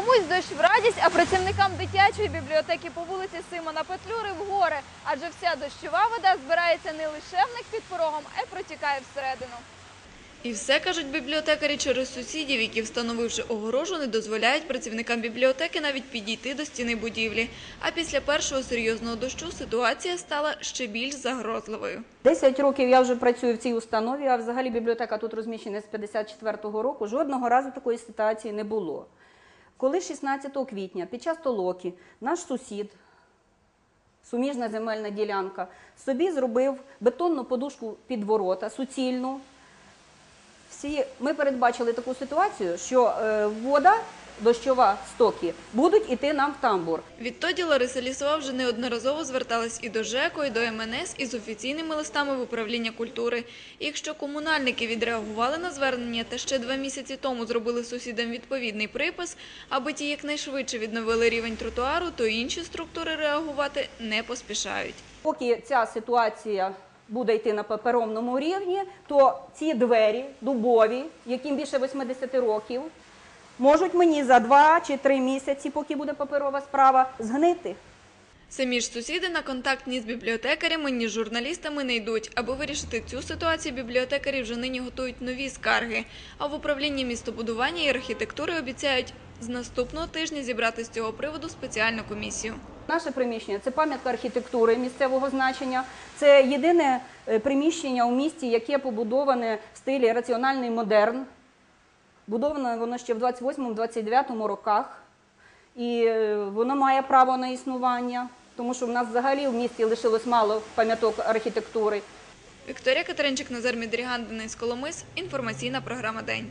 Комусь дощ в радість, а працівникам дитячої бібліотеки по вулиці Симона Петлюри в гори. Адже вся дощова вода збирається не лише в них під порогом, а й протікає всередину. І все, кажуть бібліотекарі, через сусідів, які, встановивши огорожу, не дозволяють працівникам бібліотеки навіть підійти до стіни будівлі. А після першого серйозного дощу ситуація стала ще більш загрозливою. 10 років я вже працюю в цій установі, а взагалі бібліотека тут розміщена з 54-го року. Жодного разу такої ситуації не було. Коли 16 квітня під час толоки наш сусід, суміжна земельна ділянка, собі зробив бетонну подушку під ворота, суцільну. Всі, ми передбачили таку ситуацію, що е, вода, дощова стоки, будуть іти нам в тамбур. Відтоді Лариса Лісова вже неодноразово зверталась і до ЖЕКО, і до МНС із офіційними листами в управління культури. І якщо комунальники відреагували на звернення та ще два місяці тому зробили сусідам відповідний припис, аби ті якнайшвидше відновили рівень тротуару, то інші структури реагувати не поспішають. Поки ця ситуація буде йти на паперовному рівні, то ці двері дубові, яким більше 80 років, можуть мені за 2 чи 3 місяці, поки буде паперова справа, згнити. Самі ж сусіди на контакт ні з бібліотекарями, ні з журналістами не йдуть. Аби вирішити цю ситуацію, бібліотекарі вже нині готують нові скарги. А в управлінні містобудування і архітектури обіцяють з наступного тижня зібрати з цього приводу спеціальну комісію. Наше приміщення це пам'ятка архітектури місцевого значення. Це єдине е, приміщення у місті, яке побудоване в стилі раціональний модерн. Будоване воно ще в 28-29 роках, і е, воно має право на існування, тому що в нас взагалі в місті лишилось мало пам'яток архітектури. Вікторія Катеринчик, Назар Мідріган, Денис Коломис. Інформаційна програма День.